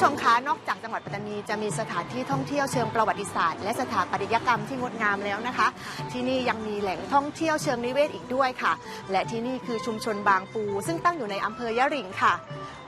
ผู้ชมคะ นอกจากจังหวัดปัตตานีจะมีสถานที่ท่องเที่ยวเชิงประวัติศาสตร์ และสถาปัตยกรรมที่งดงามแล้วนะคะ ที่นี่ยังมีแหล่งท่องเที่ยวเชิงนิเวศอีกด้วยค่ะ และที่นี่คือชุมชนบางปู ซึ่งตั้งอยู่ในอำเภอยะริงค่ะ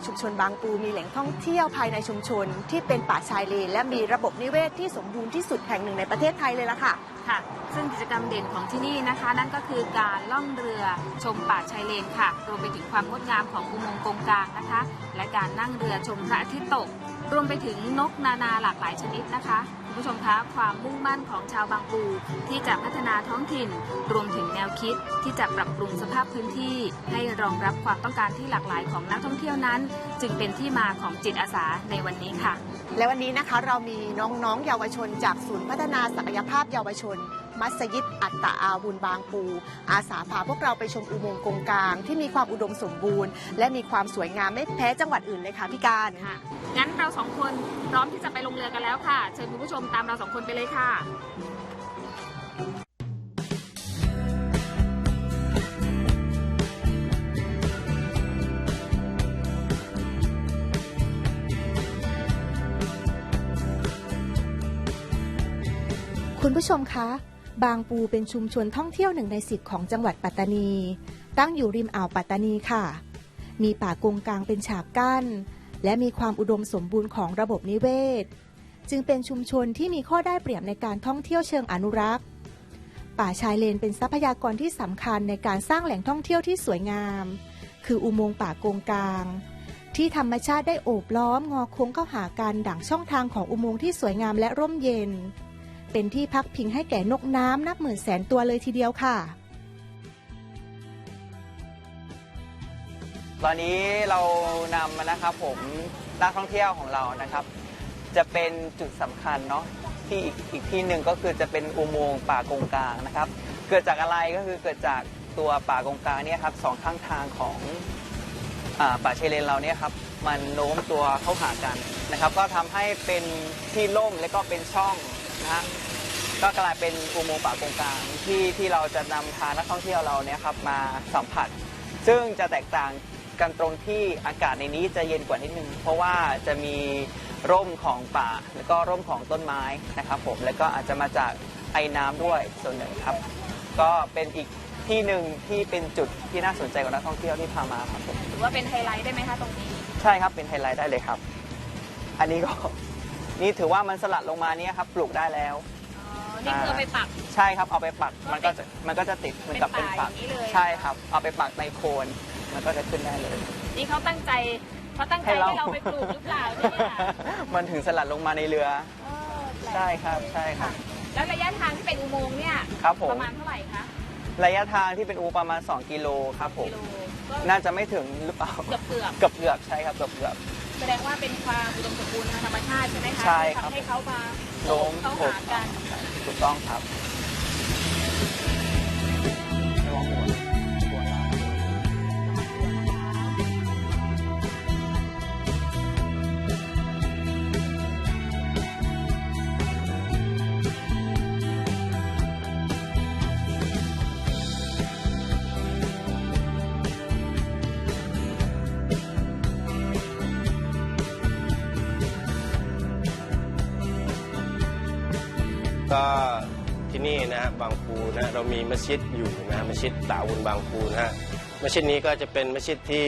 ชุมชนบางปูมีแหล่งท่องเที่ยวภายในชุมชน ที่เป็นป่าชายเลนและมีระบบนิเวศที่สมบูรณ์ที่สุดแห่งหนึ่งในประเทศไทยเลยล่ะค่ะค่ะ ซึ่งกิจกรรมเด่นของที่นี่นะคะ นั่นก็คือการล่องเรือชมป่าชายเลนค่ะรวมไปถึงความงดงามของอุโมงค์กงกลางนะคะ และการนั่งเรือชมพระอาทิตย์ตก รวมไปถึงนกนานาหลากหลายชนิดนะคะคุณผู้ชมคะความมุ่งมั่นของชาวบางปูที่จะพัฒนาท้องถิ่น รวมถึงแนวคิดที่จะปรับปรุงสภาพพื้นที่ ให้รองรับความต้องการที่หลากหลายของนักท่องเที่ยวนั้น จึงเป็นที่มาของจิตอาสาในวันนี้ค่ะ และวันนี้นะคะเรามีน้องๆเยาวชนจากศูนย์พัฒนาศักยภาพเยาวชน มัสยิดอัตตาอาบุญบางปู อาสาพาพวกเราไปชมอุโมงค์กงกลาง ที่มีความอุดมสมบูรณ์ และมีความสวยงามไม่แพ้จังหวัดอื่นเลยค่ะพี่การค่ะงั้นเราสองคนพร้อมที่จะไปลงเรือกันแล้วค่ะ เชิญคุณผู้ชมตามเราสองคนไปเลยค่ะคุณผู้ชมคะ บางปูเป็นชุมชนท่องเที่ยวหนึ่งในสิบของจังหวัดปัตตานี ตั้งอยู่ริมอ่าวปัตตานีค่ะ มีป่ากงกลางเป็นฉากกั้น และมีความอุดมสมบูรณ์ของระบบนิเวศ จึงเป็นชุมชนที่มีข้อได้เปรียบในการท่องเที่ยวเชิงอนุรักษ์ ป่าชายเลนเป็นทรัพยากรที่สำคัญในการสร้างแหล่งท่องเที่ยวที่สวยงาม คืออุโมงค์ป่ากงกลางที่ธรรมชาติได้โอบล้อมงอโค้งเข้าหากันดั่งช่องทางของอุโมงค์ที่สวยงามและร่มเย็น เป็นที่พักพิงให้แก่นกน้ำนับหมื่นแสนตัวเลยทีเดียวค่ะ ตอนนี้เรานำนะครับผมนักท่องเที่ยวของเรานะครับ จะเป็นจุดสำคัญเนาะที่อีกอีกที่หนึ่งก็คือจะเป็นอุโมงค์ป่ากงกลางนะครับ เกิดจากอะไรก็คือเกิดจากตัวป่ากงกลางเนี่ยครับสองข้างทางของอป่าชายเลนเราเนี่ยครับมันโน้มตัวเข้าหากันนะครับ ก็ทำให้เป็นที่ล่มและก็เป็นช่องนะฮะ ก็กลายเป็นอุโมงค์ป่ากงกลางที่ที่เราจะนำพานักท่องเที่ยวเราเนี่ยครับมาสัมผัส ซึ่งจะแตกต่างกันตรงที่อากาศในนี้จะเย็นกว่านิดนึง เพราะว่าจะมีร่มของป่า แล้วก็ร่มของต้นไม้นะครับผมแล้วก็อาจจะมาจากไอ้น้ำด้วยส่วนหนึ่งครับ ก็เป็นอีกที่หนึ่งที่เป็นจุดที่น่าสนใจของนักท่องเที่ยวที่พามาครับผมถือว่าเป็นไฮไลท์ได้ไหมคะตรงนี้ ใช่ครับเป็นไฮไลท์ได้เลยครับ อันนี้ก็ นี่ถือว่ามันสลัดลงมาเนี้ครับปลูกได้แล้วอ๋อ นี่คือเอาไปปัก ใช่ครับเอาไปปักมันก็จะมันก็จะติดเหมือนกับเป็นปักเป็นป่าอย่างนี้เลย ใช่ครับ เอาไปปักในโคนมันก็จะขึ้นได้เลย นี่เขาตั้งใจเขาตั้งใจให้เราไปปลูกหรือเปล่าเนี่ยมันถึงสลัดลงมาในเรือเออแปลกใช่ครับใช่ครับ แล้วระยะทางที่เป็นอุโมงค์เนี่ยครับผม ประมาณเท่าไหร่คะระยะทางที่เป็นอูประมาณ 2 กิโลครับผม กิโลก็น่าจะไม่ถึงหรือเปล่า เกือบเกือบ เกือบเกือบใช่ครับเกือบเกือบ แสดงว่าเป็นความอุดมสมบูรณ์ทางธรรมชาติใช่ไหมคะใช่ที่ครับทำให้เขามาโน้มเข้าถูกหากัน ถูกต้องครับ ก็ที่นี่นะฮะบางปูนะเรามีมัสยิดอยู่นะฮะมัสยิดตาวุนบางปูนะฮะมัสยิดนี้ก็จะเป็นมัสยิดที่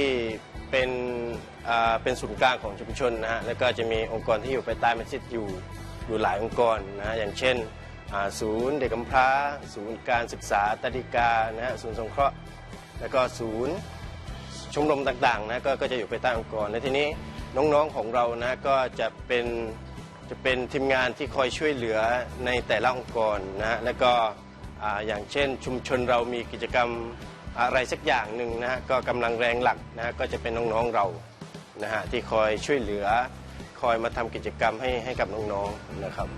เป็นอ่าเป็นศูนย์กลางของชุมชนนะฮะแล้วก็จะมีองค์กรที่อยู่ภายใต้มัสยิดอยู่อยู่หลายองค์กรนะฮะอย่างเช่นอ่าศูนย์เด็กกำพร้า ศูนย์การศึกษาตดิกานะฮะศูนย์สงเคราะห์แล้วก็ศูนย์ชมรมต่างๆนะกก็จะอยู่ภายใต้องค์กรและทีนี้น้องๆของเรานะก็จะเป็น จะเป็นทีมงานที่คอยช่วยเหลือในแต่ละองค์กรนะฮะแล้วก็อ่าอย่างเช่นชุมชนเรามีกิจกรรมอะไรสักอย่างหนึ่งนะฮะก็กำลังแรงหลักนะฮะก็จะเป็นน้องๆเรานะฮะที่คอยช่วยเหลือ คอยมาทำกิจกรรมให้ให้กับน้องๆนะครับ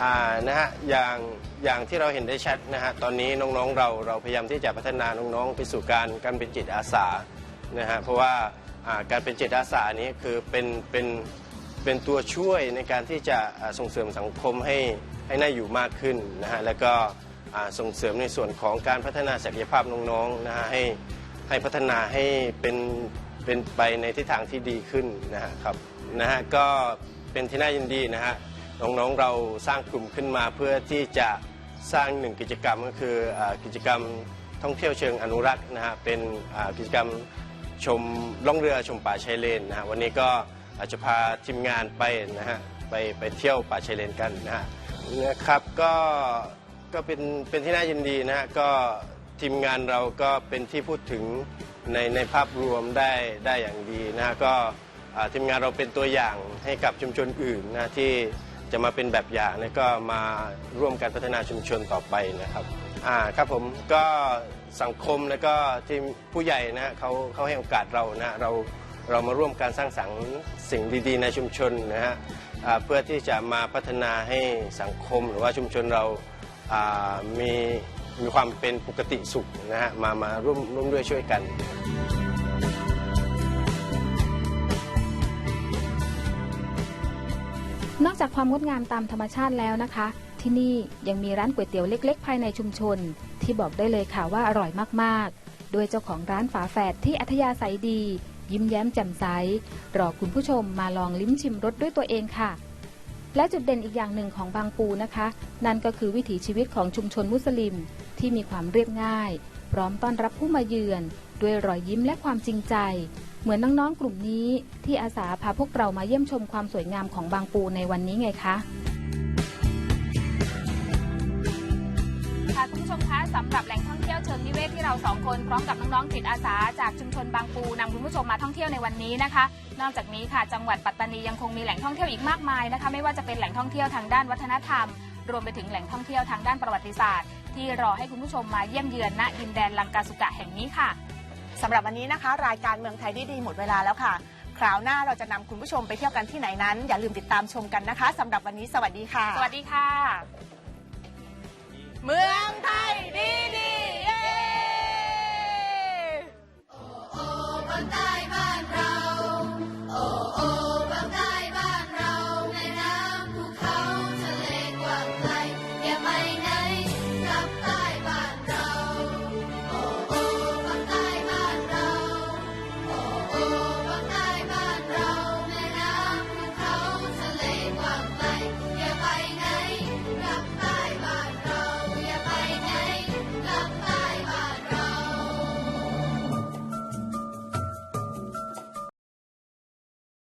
อ่านะฮะอย่างอย่างที่เราเห็นได้ชัดนะฮะตอนนี้น้องๆเราเราพยายามที่จะพัฒนาน้องๆไปสู่การการเป็นจิตอาสานะฮะเพราะว่าอ่าการเป็นจิตอาสานี้คือเป็นเป็น เป็นตัวช่วยในการที่จะส่งเสริมสังคมให้ให้น่าอยู่มากขึ้นนะฮะแล้วก็ส่งเสริมในส่วนของการพัฒนาศักยภาพน้องๆนะฮะให้ให้พัฒนาให้เป็นเป็นไปในทิศทางที่ดีขึ้นนะฮะครับนะฮะก็เป็นที่น่ายินดีนะฮะน้องๆเราสร้างกลุ่มขึ้นมาเพื่อที่จะสร้างหนึ่งกิจกรรมก็คืออกิจกรรมท่องเที่ยวเชิงอนุรักษ์นะฮะเป็นกิจกรรมชมล่องเรือชมป่าชายเลนนะฮะวันนี้ก็ อาจจะพาทีมงานไปนะฮะไปไปเที่ยวป่าชายเลนกันนะฮะนะครับก็ก็เป็นเป็นที่น่ายินดีนะฮะก็ทีมงานเราก็เป็นที่พูดถึงในในภาพรวมได้ได้อย่างดีนะฮะก็ทีมงานเราเป็นตัวอย่างให้กับชุมชนอื่นนะที่จะมาเป็นแบบอย่างแล้วก็มาร่วมกันพัฒนาชุมชนต่อไปนะครับอ่าครับผมก็สังคมแล้วก็ทีมผู้ใหญ่นะเขาเขาให้โอกาสเรานะเรา เรามาร่วมการสร้างสรรค์สิ่งดีๆ ในชุมชนนะฮะเพื่อที่จะมาพัฒนาให้สังคมหรือว่าชุมชนเราามีมีความเป็นปกติสุขนะฮะมามาร่วมร่วมด้วยช่วยกัน นอกจากความงดงามตามธรรมชาติแล้วนะคะ ที่นี่ยังมีร้านก๋วยเตี๋ยวเล็ก ๆ ภายในชุมชน ที่บอกได้เลยค่ะว่าอร่อยมากๆ โดยเจ้าของร้านฝาแฝดที่อัธยาศัยดี ยิ้มแย้มแจ่มใส รอคุณผู้ชมมาลองลิ้มชิมรสด้วยตัวเองค่ะ และจุดเด่นอีกอย่างหนึ่งของบางปูนะคะ นั่นก็คือวิถีชีวิตของชุมชนมุสลิม ที่มีความเรียบง่าย พร้อมต้อนรับผู้มาเยือน ด้วยรอยยิ้มและความจริงใจ เหมือนน้องๆกลุ่มนี้ ที่อาสาพาพวกเรามาเยี่ยมชมความสวยงามของบางปูในวันนี้ไงคะ เวศที่เราสองคนพร้อมกับน้องๆจิตอาสาจากชุมชนบางปูนำคุณผู้ชมมาท่องเที่ยวในวันนี้นะคะ นอกจากนี้ค่ะจังหวัดปัตตานียังคงมีแหล่งท่องเที่ยวอีกมากมายนะคะ ไม่ว่าจะเป็นแหล่งท่องเที่ยวทางด้านวัฒนธรรม รวมไปถึงแหล่งท่องเที่ยวทางด้านประวัติศาสตร์ ที่รอให้คุณผู้ชมมาเยี่ยมเยือนณดินแดนลังกาสุกะแห่งนี้ค่ะสำหรับวันนี้นะคะ รายการเมืองไทยดีๆหมดเวลาแล้วค่ะ คราวหน้าเราจะนำคุณผู้ชมไปเที่ยวกันที่ไหนนั้น อย่าลืมติดตามชมกันนะคะสำหรับวันนี้สวัสดีค่ะ สวัสดีค่ะ เมืองไทย Bondi, bye.